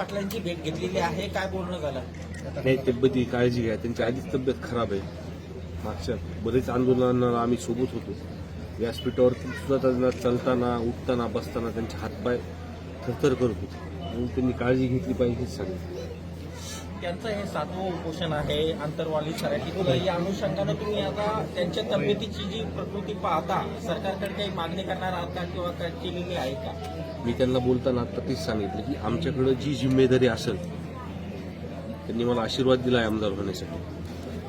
पाटलांची भेट घेतलेली आहे. काय बोलणं झालं? नाही तब्येती काळजी घ्या. त्यांची आधीच तब्येत खराब आहे. मागच्या बरेच आंदोलनांना आम्ही सोबत होतो. व्यासपीठावर सुद्धा त्यांना चालताना उठताना बसताना त्यांचे हातपाय थरथर करत होते. म्हणून त्यांनी काळजी घेतली पाहिजे हेच सांगितलं त्यांचं हे सातवं उपोषण आहे आंतरवाली सराठीतलं या अनुषंगानं तुम्ही आता त्यांच्या तब्येतीची जी प्रकृती पाहता सरकारकडे काही मागणी करणार आहात का किंवा केलेली आहे का? मी त्यांना बोलताना आता तेच सांगितलं की आमच्याकडं जी जिम्मेदारी असेल त्यांनी मला आशीर्वाद दिला आहे आमदार होण्यासाठी.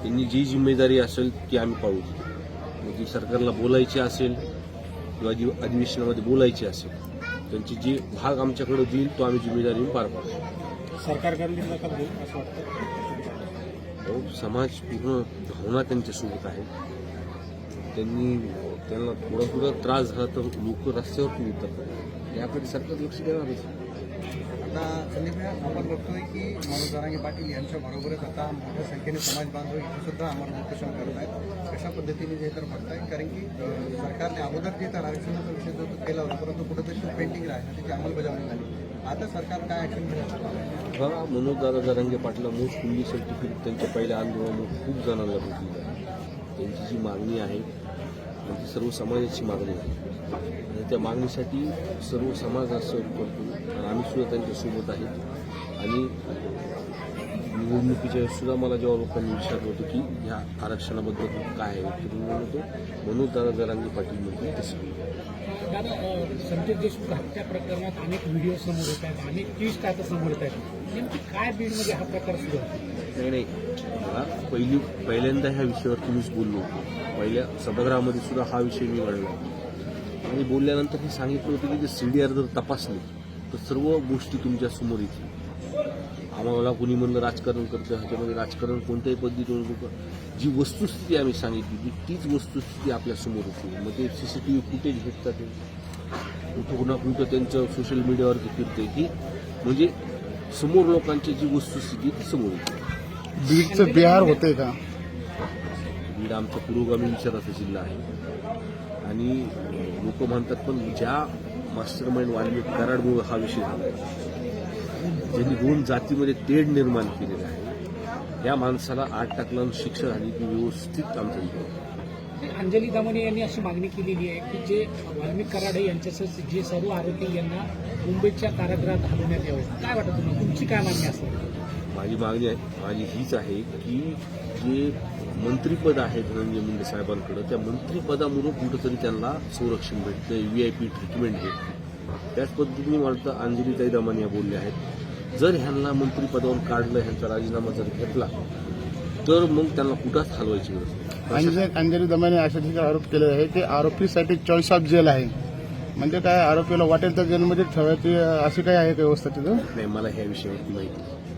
त्यांनी जी जिम्मेदारी असेल ती आम्ही पाहू. म्हणजे सरकारला बोलायची असेल किंवा जी अधिवेशनामध्ये बोलायची असेल त्यांची जी भाग आमच्याकडे देईल तो आम्ही जिम्मेदारी पार पाडू. सरकार करली नका देऊ असं वाटतं. समाज पूर्ण भावना त्यांच्यासोबत आहे. त्यांनी त्यांना थोडा थोडा त्रास झाला तर लोक रस्त्यावरती उतरतात याकडे सरकार लक्ष देणारच आता संदीप आपण बघतोय की मनोज जरांगे पाटील यांच्या बरोबरच आता मोठ्या संख्येने समाज बांधव इथे सुद्धा आम्हाला उपोषण करत आहेत. कशा पद्धतीने जे तर बघताय कारण की सरकारने अगोदर जे तर आरक्षणाचा विषय जो तो केला होता परंतु कुठेतरी पेंटिंग राहिला त्याची अंमलबजावणी झाली. आता सरकार काय हा मनोज दादा जरांगे पाटला मोस्ट कुंडी सर्टिफिकेट त्यांच्या पहिल्या आंदोलनात खूप जणांना भेटली त्यांची जी मागणी आहे आणि ती सर्व समाजाची मागणी आहे. आणि त्या मागणीसाठी सर्व समाज असं करतो. आणि आम्ही सुद्धा त्यांच्यासोबत आहे आणि निवडणुकीच्या सुद्धा मला जेव्हा लोकांनी विचारलं होतं की ह्या आरक्षणाबद्दल काय आहे तर मी म्हणतो मनोज दादा जरांगे पाटील तसं दादा अ, संतोष देशमुख हत्या प्रकरणात अनेक व्हिडिओ समोर येत आहेत अनेक ट्विस्ट आता समोर येत आहेत. नेमकी काय बीडमध्ये हा प्रकार सुरू आहे? नाही नाही. मला पहिली पहिल्यांदा ह्या विषयावर मीच बोललो होतो. पहिल्या सभागृहामध्ये सुद्धा हा विषय मी मांडला आणि बोलल्यानंतर हे सांगितलं होतं की ते सी डी आर जर तपासले तर सर्व गोष्टी तुमच्यासमोर येतील. आम्हाला कुणी म्हणलं राजकारण करतं ह्याच्यामध्ये राजकारण कोणत्याही पद्धतीने. जी वस्तुस्थिती आम्ही सांगितली ती तीच वस्तुस्थिती आपल्यासमोर होती. मग ते C C T V footage भेटतात ते. कुठं कुणा कुठं त्यांचं सोशल मीडियावरती फिरते की म्हणजे समोर लोकांची जी वस्तुस्थिती ती समोर येते. बीडचं बिहार होते का? बीड आमचा पुरोगामी विचाराचा जिल्हा आहे. आणि लोक म्हणतात पण ज्या मास्टर माइंड वाल्मिक कराडमुळे हा विषय झाला आहे ज्यांनी दोन जातीमध्ये तेढ निर्माण केलेलं आहे या माणसाला आठ टाकला शिक्षा झाली की व्यवस्थित आमचा जिल्हा अंजली दमने यांनी अशी मागणी केलेली आहे की जे वाल्मिक कराडे यांच्यासह जे सर्व आरोपी यांना मुंबईच्या कारागृहात हलवण्यात यावं. काय वाटतं तुम्हाला? तुमची काय मागणी असेल? माझी मागणी आहे माझी हीच आहे की जे मंत्रीपद आहे धनंजय मुंडे साहेबांकडं त्या मंत्रिपदामुळं कुठंतरी त्यांना संरक्षण भेटतं व्ही आय पी ट्रीटमेंट भेटते त्याच पद्धतीने वाटतं अंजलीताई दमानिया बोलले आहेत जर ह्यांना मंत्रिपदावर काढलं ह्यांचा राजीनामा जर घेतला तर मग त्यांना कुठंच हलवायची गरज. अंजली दमाने अशा ठिकाणी आरोप केले आहे की आरोपीसाठी चॉईस ऑफ जेल आहे म्हणजे काय आरोपीला वाटेल त्या जेलमध्ये ठेवायची अशी काय आहे व्यवस्था तिथं नाही मला ह्या विषयावरती माहिती नाही.